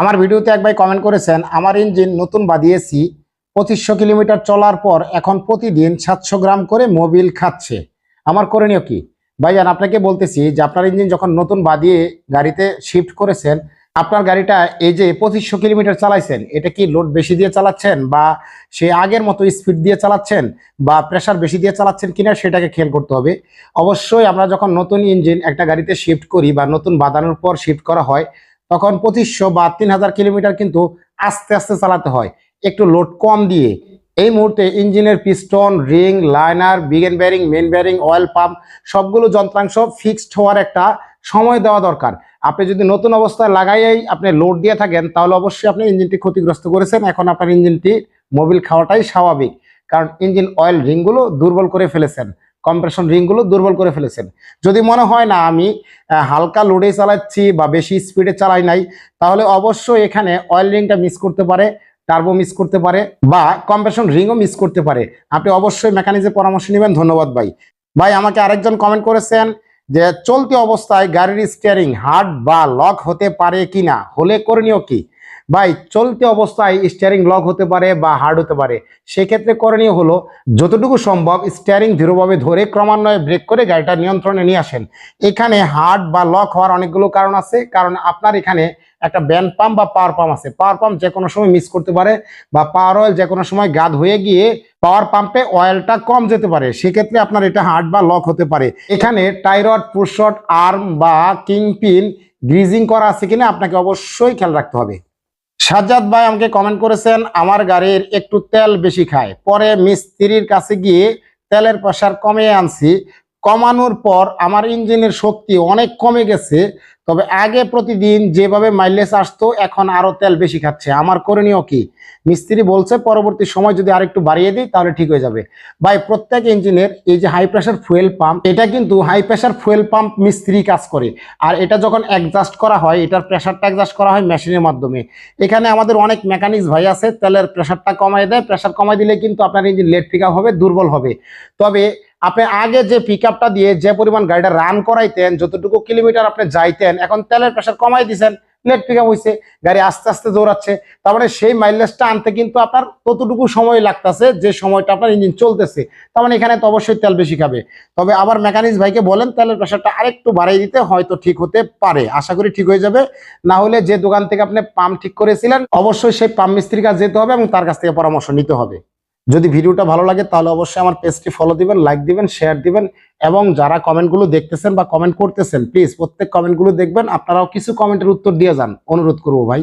আমার ভিডিওতে এক ভাই কমেন্ট করেছেন, আমার ইঞ্জিন নতুন বাদিয়েছি, পঁচিশশো কিলোমিটার চলার পর এখন প্রতিদিন সাতশো গ্রাম করে মোবিল খাচ্ছে। আমার করণীয় কি? ভাইজান, আপনাকে বলতেছি যে আপনার ইঞ্জিন যখন নতুন বাদিয়ে গাড়িতে শিফট করেছেন, আপনার গাড়িটা এই যে পঁচিশশো কিলোমিটার চালাইছেন, এটা কি লোড বেশি দিয়ে চালাচ্ছেন বা সে আগের মতো স্পিড দিয়ে চালাচ্ছেন বা প্রেশার বেশি দিয়ে চালাচ্ছেন কিনা সেটাকে খেয়াল করতে হবে। অবশ্যই আমরা যখন নতুন ইঞ্জিন একটা গাড়িতে শিফট করি বা নতুন বাদানোর পর শিফট করা হয় তখন পঁচিশশো বা তিন হাজার কিলোমিটার কিন্তু আস্তে আস্তে চালাতে হয়। একটু লোড কম দিয়ে। এই মুহূর্তে ইঞ্জিনের piston ring liner big end bearing main bearing oil pump সবগুলো যন্ত্রাংশ ফিক্সড হওয়ার একটা সময় দেওয়া দরকার। আপনি যদি নতুন অবস্থায় লাগাইয়াই আপনি লোড দিয়ে থাকেন, তাহলে অবশ্যই আপনি ইঞ্জিনটি ক্ষতিগ্রস্ত করেছেন। এখন আপনার ইঞ্জিনটি মোবিল খাওয়াটাই স্বাভাবিক। কারণ ইঞ্জিন অয়েল রিংগুলো দুর্বল করে ফেলেছেন। কম্প্রেশন রিংগুলো দুর্বল করে ফেলেছেন। যদি মনে হয় না আমি হালকা লোডে চালাচ্ছি বা বেশি স্পিডে চালাই নাই, তাহলে অবশ্যই এখানে অয়েল রিংটা মিস করতে পারে টার্বো মিস করতে পারে, বা কম্প্রেশন রিংও মিস করতে পারে। আপনি অবশ্যই মেকানিজের পরামর্শ নেবেন। ধন্যবাদ ভাই। ভাই, আমাকে আরেকজন কমেন্ট করেছেন যে, চলতি অবস্থায় গাড়ির স্টিয়ারিং হার্ড বা লক হতে পারে কিনা? হলে করণীয় কি? ভাই, চলতি অবস্থায় স্টিয়ারিং লক হতে পারে বা হার্ড হতে পারে। সেক্ষেত্রে করণীয় হলো, যতটুকু সম্ভব স্টিয়ারিং ধীরভাবে ধরে ক্রমান্বয়ে ব্রেক করে গাড়িটা নিয়ন্ত্রণে নিয়ে আসেন। এখানে হার্ড বা লক হওয়ার অনেকগুলো কারণ আছে। কারণ আপনার এখানে একটা ব্যান্ড পাম্প বা পাওয়ার পাম্প আছে। পাওয়ার পাম্প যে কোনো সময় মিস করতে পারে বা পাওয়ার অয়েল যে কোনো সময় গাদ হয়ে গিয়ে পাওয়ার পাম্পে অয়েলটা কম যেতে পারে। সেক্ষেত্রে আপনার এটা হার্ড বা লক হতে পারে। এখানে টাইরড পুশট আর্ম বা কিং পিন গ্রিজিং করা আছে কিনা আপনাকে অবশ্যই খেয়াল রাখতে হবে। সাজ্জাদ ভাই আমাকে কমেন্ট করেছেন, আমার গাড়ির একটু তেল বেশি খায়। পরে মিস্ত্রির কাছে গিয়ে তেলের প্রেশার কমিয়ে আনছি। কমানোর পর আমার ইঞ্জিনের শক্তি অনেক কমে গেছে, তবে আগে প্রতিদিন যেভাবে মাইলেজ আসতো, এখন আরও তেল বেশি খাচ্ছে। আমার করণীয় কি? মিস্ত্রি বলছে, পরবর্তী সময় যদি আরেকটু বাড়িয়ে দিই, তাহলে ঠিক হয়ে যাবে। ভাই, প্রত্যেক ইঞ্জিনের এই যে হাই প্রেশার ফুয়েল পাম্প এটা কিন্তু হাই প্রেশার ফুয়েল পাম্প মিস্ত্রি কাজ করে। আর এটা যখন অ্যাডজাস্ট করা হয়, এটার প্রেশারটা অ্যাডজাস্ট করা হয় মেশিনের মাধ্যমে। এখানে আমাদের অনেক মেকানিক্স ভাই আছে, তেলের প্রেশারটা কমায় দেয়। প্রেশার কমায় দিলে কিন্তু আপনার ইঞ্জিন লেট পিক হবে, দুর্বল হবে। তবে আপনি আগে যে পিক দিয়ে যে পরিমাণ গাড়িটা রান করাইতেন, যতটুকু কিলোমিটার আপনি যাইতেন, এখন তেলের প্রেশার কমাই দিছেন লেট পিক আপ হয়েছে গাড়ি আস্তে আস্তে দৌড়াচ্ছে, তার মানে সেই মাইলেজটা আনতে কিন্তু আপনার ততটুকু সময় লাগতেছে, যে সময়টা আপনার ইঞ্জিন চলতেছে, তার মানে এখানে তো অবশ্যই তেল বেশি খাবে। তবে আবার মেকানিক্স ভাইকে বলেন, তেলের প্রেশারটা আরেকটু বাড়িয়ে দিতে হয়তো ঠিক হতে পারে, আশা করি ঠিক হয়ে যাবে। না হলে যে দোকান থেকে আপনি পাম্প ঠিক করেছিলেন, অবশ্যই সেই পাম্প মিস্ত্রির কাছে যেতে হবে এবং তার কাছ থেকে পরামর্শ নিতে হবে। যদি ভিডিওটা ভালো লাগে, তাহলে অবশ্যই আমার পেজটি ফলো দিবেন লাইক দিবেন শেয়ার দিবেন, এবং যারা কমেন্টগুলো দেখতেছেন বা কমেন্ট করতেছেন প্লিজ প্রত্যেক কমেন্টগুলো দেখবেন। আপনারাও কিছু কমেন্টের উত্তর দিয়ে যান। অনুরোধ করব ভাই।